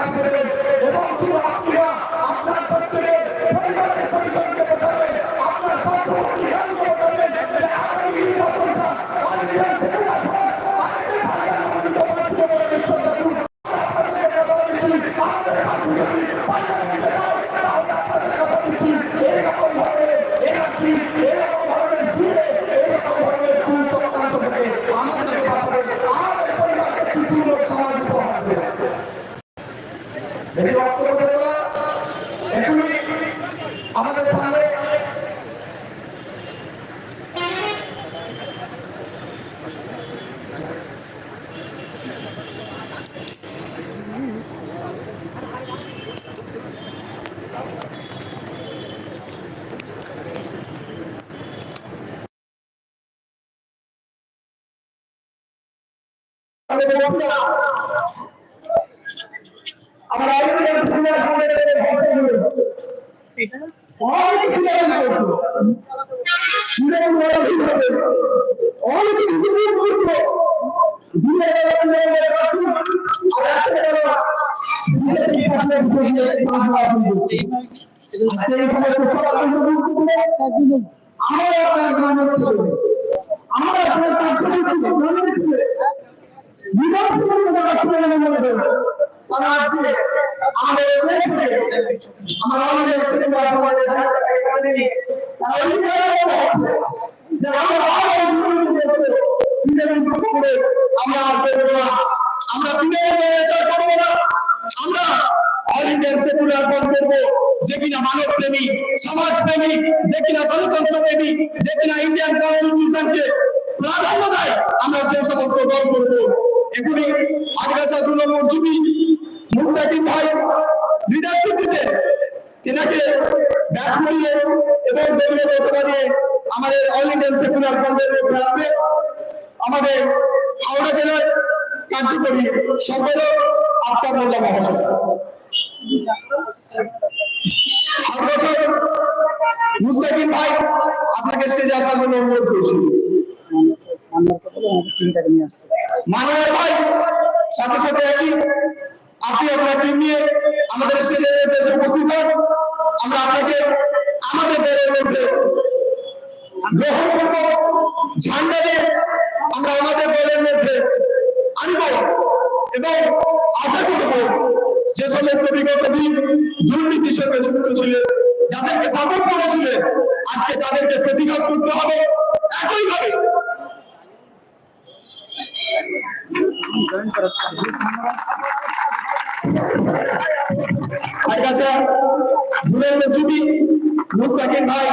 কাজ করবেন এবং শুধু আপনি না আপনার প্রত্যেকের পরিবারের পরিজনকে বোঝাবেন আপনার পার্শ্ববর্তী গানগুলো করবেন যে আগামী নির্বাচনটা অনির্বাণ থেকে রাখুন আজকে ভাইয়ের মনোনীত প্রার্থী বলে বিশ্বাস রাখুন আপনাদেরকে কথা দিচ্ছি আমাদের প্রার্থী যদি পার্লামেন্টে যায় তাহলে আপনাদের কথা দিচ্ছি এরকম ধরনের এনআরসি এরকম ধরনের সিএ এরকম ধরনের ভুল চক্রান্ত থেকে আমাদেরকে বাঁচাবেন আমাদের পরিবারকে একটি সুন্দর সমাজ উপহার দেবেন বেশি বক্তব্য দেব না এখনই আমাদের সামনে আমার আইনের ভূমিকা সামনে রেখে ভক্তগুলো অনেক কিছু জানা করতো দূরে বড় ঠিক হবে অনেক কিছু করতো দূরে বড় করতো আর আসতে বড় দূরে কি করতে বুঝে পাওয়া যাবে সেই সময় তো সব কিছু আমরা আপনার গ্রামের আমরা আপনার কাছে আমার আমরা দিনের করব না আমরা অল ইন্ডিয়ান সেকুলার ফ্রন্ট করব যে কিনা মানব প্রেমী সমাজ প্রেমী যে কিনা গণতন্ত্র প্রেমী যে কিনা ইন্ডিয়ান কনস্টিটিউশনকে প্রাধান্য দেয় আমরা সেই সমস্ত দল করব। এগুলি আগাছা দু নম্বর মুস্তাকিম ভাই লিডারশিপ দিতে তিনাকে ব্যাচ করিয়ে এবং দলীয় পতাকা দিয়ে আমাদের অল ইন্ডিয়ান সেকুলার ফ্রন্টের আমাদের হাওড়া জেলার কার্যকরী সম্পাদক আফতাব মোল্লা মহাশয়। বছর মুস্তাকিম ভাই আপনাকে স্টেজে আসার জন্য অনুরোধ করছি। মাননীয় ভাই, সাথে সাথে একই আপনি আপনার টিম নিয়ে আমাদের স্টেজের দেশে উপস্থিত আমরা আপনাকে আমাদের দলের মধ্যে গ্রহণ করব, ঝান্ডা দিয়ে আমরা আমাদের দলের মধ্যে আনব এবং আশা করব যে সমস্ত বিগত দিন দুর্নীতির সঙ্গে যুক্ত ছিলেন যাদেরকে সাপোর্ট করেছিলেন আজকে তাদেরকে প্রতিঘাত করতে হবে। একইভাবে মুস্তাকিম ভাই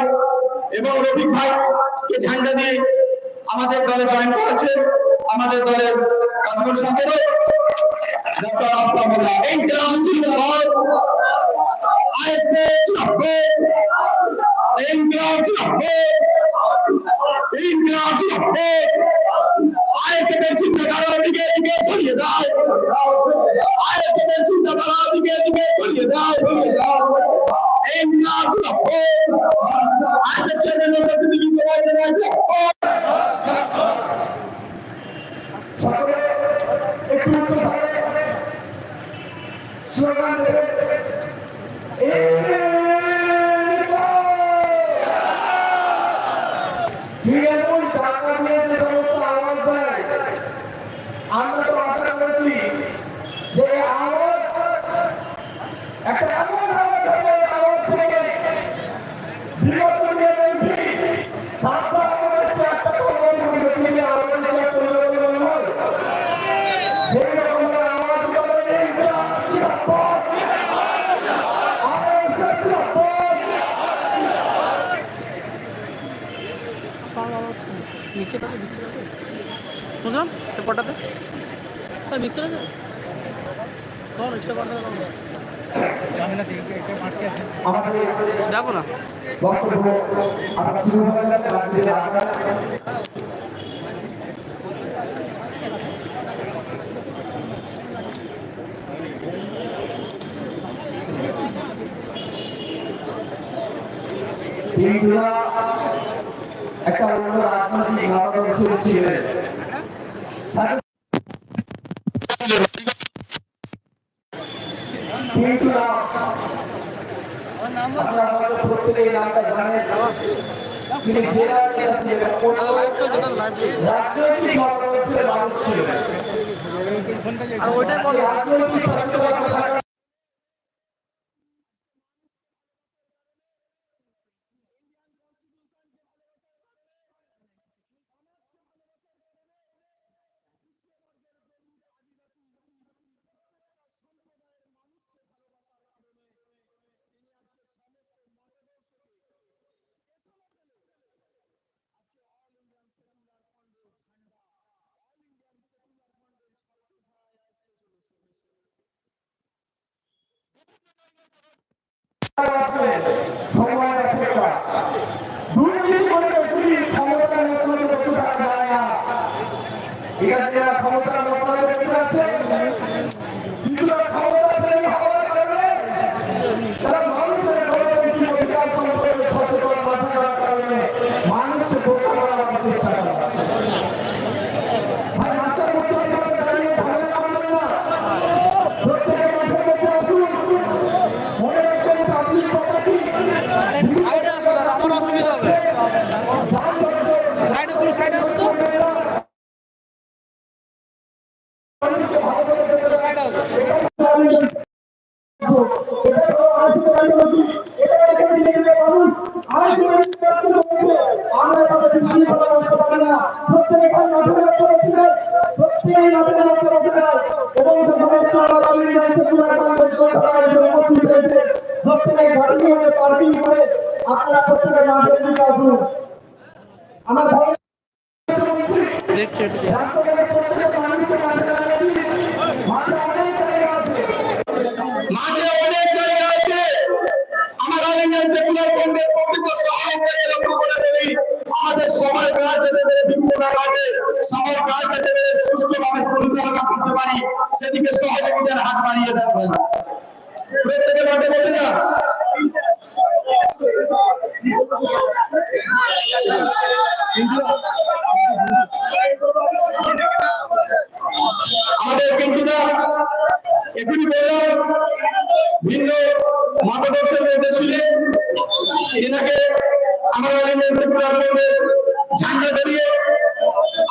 এবং ভাই কে ঝান্ডা আমাদের দলে জয়েন করেছে, আমাদের দলের কাজগুলো সম্পাদক ডক্টর আফতাবুল্লাহ এই গ্রাম জিন্দাবাদ আইএসএ জিন্দাবাদ এই গ্রাম জিন্দাবাদ এই গ্রাম জিন্দাবাদ আইএসএফ এর চিন্তাধারা দিকে দিকে ছড়িয়ে দাও। আইএসএফ এর চিন্তাধারা দিকে দিকে ছড়িয়ে দাও। এই গ্রাম জিন্দাবাদ আইএসএফ চেয়ারম্যানের কাছে দিকে বলতে আছে সকলে একটু উচ্চ স্লোগান দেবে। তৃণমূল টাকা নিয়ে যে সমস্ত আওয়াজ দেয় আমরা তো আশা করেছি যে এই আওয়াজ একটা এমন আওয়াজ হবে এই আওয়াজ থেকে বিগত দিনের এমপি সাতটা আওয়াজের চেয়ে একটা কলম হবে তিনি আওয়াজ দিয়ে করবে বলে মনে হয় সেই রকম একটা আওয়াজ করে এই গ্রাম জিন্দাবাদ আওয়াজ জিন্দাবাদ বুঝলাম? সে কটাতে? তাই মিক্সচার আছে তোমার ইচ্ছা করতে আমাদের যাব না বক্তব্য আবার একটা অন্য রাজনৈতিক মতাদর্শ ছিলেন কিন্তু আপনারা হয়তো প্রত্যেকেই নামটা জানেন। তিনি জেলা নেতা ছিলেন রাজনৈতিক মতাদর্শের মানুষ ছিলেন রাজনৈতিক সচেতনতা সময় আপনারা প্রত্যেকে মাঠের দিকে আসুন। আমার ভয় দেখছি একটু দেখি। রাস্তাঘাটে প্রত্যেকটা মানুষের মাঠে দাঁড়িয়ে মাঠে অনেক জায়গা আছে। মাঠে অনেক জায়গা আছে। আমার আলিঙ্গন সেকুলার ফ্রন্টের প্রত্যেকটা সহযোগিতাকে লক্ষ্য করে বলি আমাদের সবার কাজ যাতে ঘটে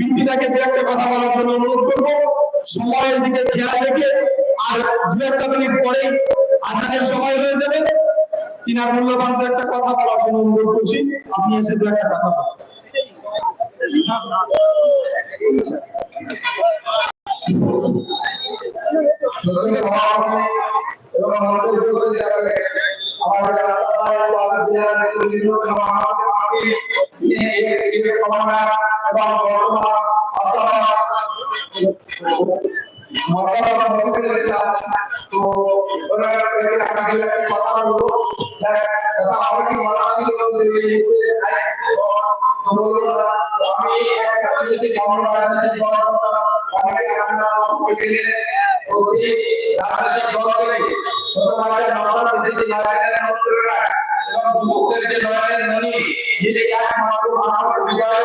বিন্দিতাকে দু একটা কথা বলার জন্য অনুরোধ করব। সময়ের দিকে খেয়াল রেখে আর দু একটা মিনিট পরে আধানের সময় হয়ে যাবে। তিনার মূল্যবান দু একটা কথা বলার জন্য অনুরোধ করছি। আপনি এসে দু একটা কথা বলুন। সত্যি এবং যুবকদের যে লড়াইয়ের মনি যিনি একমাত্র মহান বিজয়